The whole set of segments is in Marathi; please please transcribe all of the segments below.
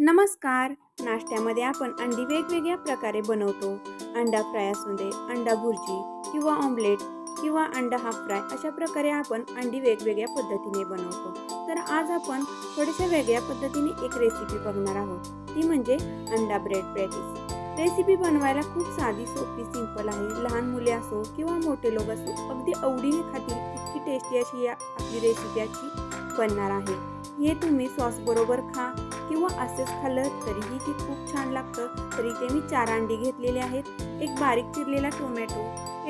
नमस्कार. नाश्त्यामध्ये आपण अंडी वेगवेगळ्या प्रकारे बनवतो. अंडा फ्राय असू दे अंडा भुर्जी किंवा ऑमलेट किंवा अंडा हाफ फ्राय अशा प्रकारे आपण अंडी वेगवेगळ्या पद्धतीने बनवतो. तर आज आपण थोड्याशा वेगळ्या पद्धतीने एक रेसिपी बघणार आहोत. ती म्हणजे अंडा ब्रेड पॅटीस. रेसिपी बनवायला खूप साधी सोपी सिंपल आहे. लहान मुले असो किंवा मोठे लोक असो अगदी आवडीने खातील इतकी टेस्टी अशी या आपली रेसिपी अशी बनणार आहे. हे तुम्ही सॉस बरोबर खा किंवा असंच खाल्लं तरीही ती खूप छान लागतं. तरी ते मी चार अंडी घेतलेले आहेत. एक बारीक चिरलेला टोमॅटो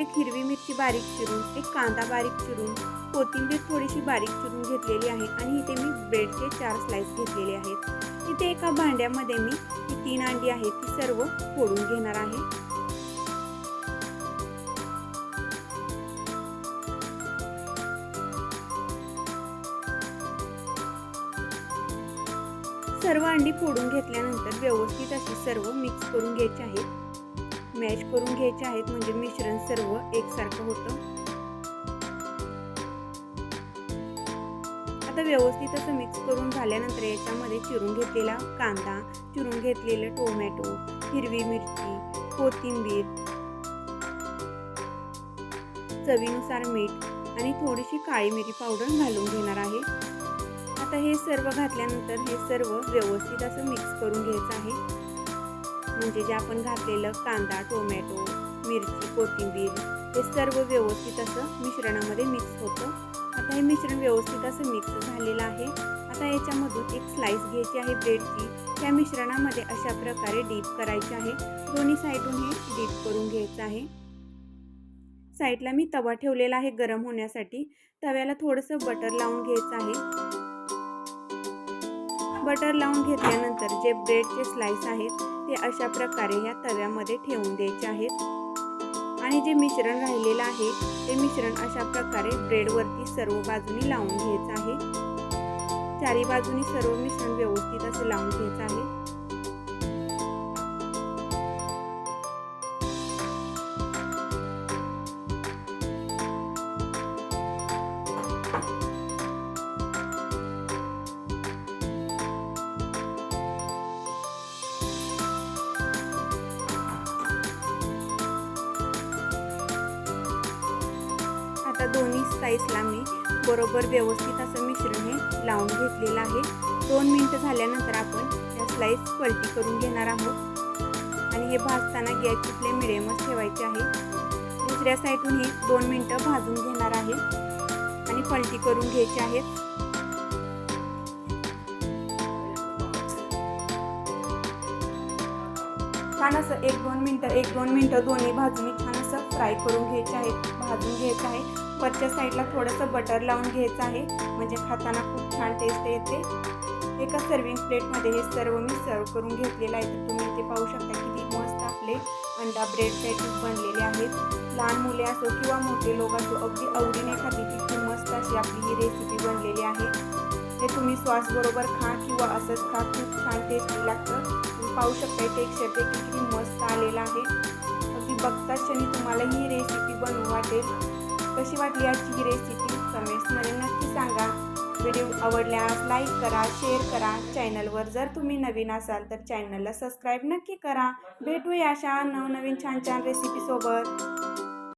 एक हिरवी मिरची बारीक चिरून एक कांदा बारीक चिरून कोथिंबीर थोडीशी बारीक चिरून घेतलेली आहे आणि इथे मी ब्रेडचे चार स्लाइस घेतलेले आहेत. इथे एका भांड्यामध्ये मी तीन अंडी आहेत ती सर्व फोडून घेणार आहे. सर्व अंडी फोडून घेतल्यानंतर व्यवस्थित अशी सर्व मिक्स करून घ्यायची आहेत मॅश करून घ्यायचे आहेत म्हणजे मिश्रण सर्व एकसारखं होतं. आता व्यवस्थित असं मिक्स करून झाल्यानंतर याच्यामध्ये चिरून घेतलेला कांदा चिरून घेतलेलं टोमॅटो हिरवी मिरची कोथिंबीर चवीनुसार मीठ आणि थोडीशी काळी मिरी पावडर घालून घेणार आहे. सर्व घातल्यानंतर हे सर्व व्यवस्थित असं मिक्स करून घ्यायचं आहे. म्हणजे जे आपण घातलेलं कांदा टोमॅटो मिरची कोथिंबीर हे सर्व व्यवस्थित असं मिश्रणामध्ये मिक्स होतं. आता हे मिश्रण व्यवस्थित असं मिक्स झालेलं आहे. आता याच्यामधून एक स्लाइस घ्यायची आहे ब्रेडची त्या मिश्रणामध्ये अशा प्रकारे डीप करायचे आहे. दोन्ही साईडून हे डीप करून घ्यायचं आहे. साईडला मी तवा ठेवलेला आहे गरम होण्यासाठी. तव्याला थोडंसं बटर लावून घ्यायचं आहे. बटर लावून घेतल्यानंतर जे ब्रेडचे स्लाइस आहेत ते अशा प्रकारे या तव्यामध्ये ठेवून द्यायचे आहेत. आणि जे मिश्रण राहिलेलं आहे ते मिश्रण अशा प्रकारे ब्रेडवरती सर्व बाजूनी लावून घ्यायचं आहे. चारी बाजूनी सर्व मिश्रण व्यवस्थित असं लावून घ्यायचं आहे. साईजला मी बरोबर व्यवस्थित असं मिश्रण हे लावून घेतलेलं आहे. दोन मिनटं झाल्यानंतर आपण या स्लाईस पलटी करून घेणार आहोत. आणि हे भाजताना गॅसची फ्लेम मिडियमच ठेवायची आहे. दुसऱ्या साईडून हे दोन मिनटं भाजून घेणार आहे. आणि पलटी करून घ्यायची आहेत छान असं एक दोन मिनटं एक दोन मिनटं दोन्ही भाजून छान असं फ्राय करून घ्यायचे आहेत भाजून घ्यायचं आहे वरच्या साईडला थोडंसं बटर लावून घ्यायचं आहे. म्हणजे खाताना खूप छान टेस्ट येते. एका सर्विंग प्लेटमध्ये हे सर्व मी सर्व करून घेतलेलं आहे. तर तुम्ही इथे पाहू शकता किती मस्त आपले अंडा ब्रेड पॅटीस बनलेले आहेत. लहान मुले असो किंवा मोठे लोक असो अगदी आवडीने खाती तितकी मस्त अशी आपली ही रेसिपी बनलेली आहे. हे तुम्ही सॉस बरोबर खा किंवा असंच खा खूप छान टेस्टी लागतं. तुम्ही पाहू शकता टेक्स्चर ते किती मस्त आलेलं आहे. अगदी बघताच क्षणी तुम्हाला ही रेसिपी बनवू वाटेल. कशी वाटली आजची ही रेसिपी कमेंट्समध्ये नक्की सांगा. व्हिडिओ आवडल्यास लाईक करा शेअर करा. चॅनलवर जर तुम्ही नवीन असाल तर चॅनलला सबस्क्राईब नक्की करा. भेटूया अशा नवनवीन छान छान रेसिपीसोबत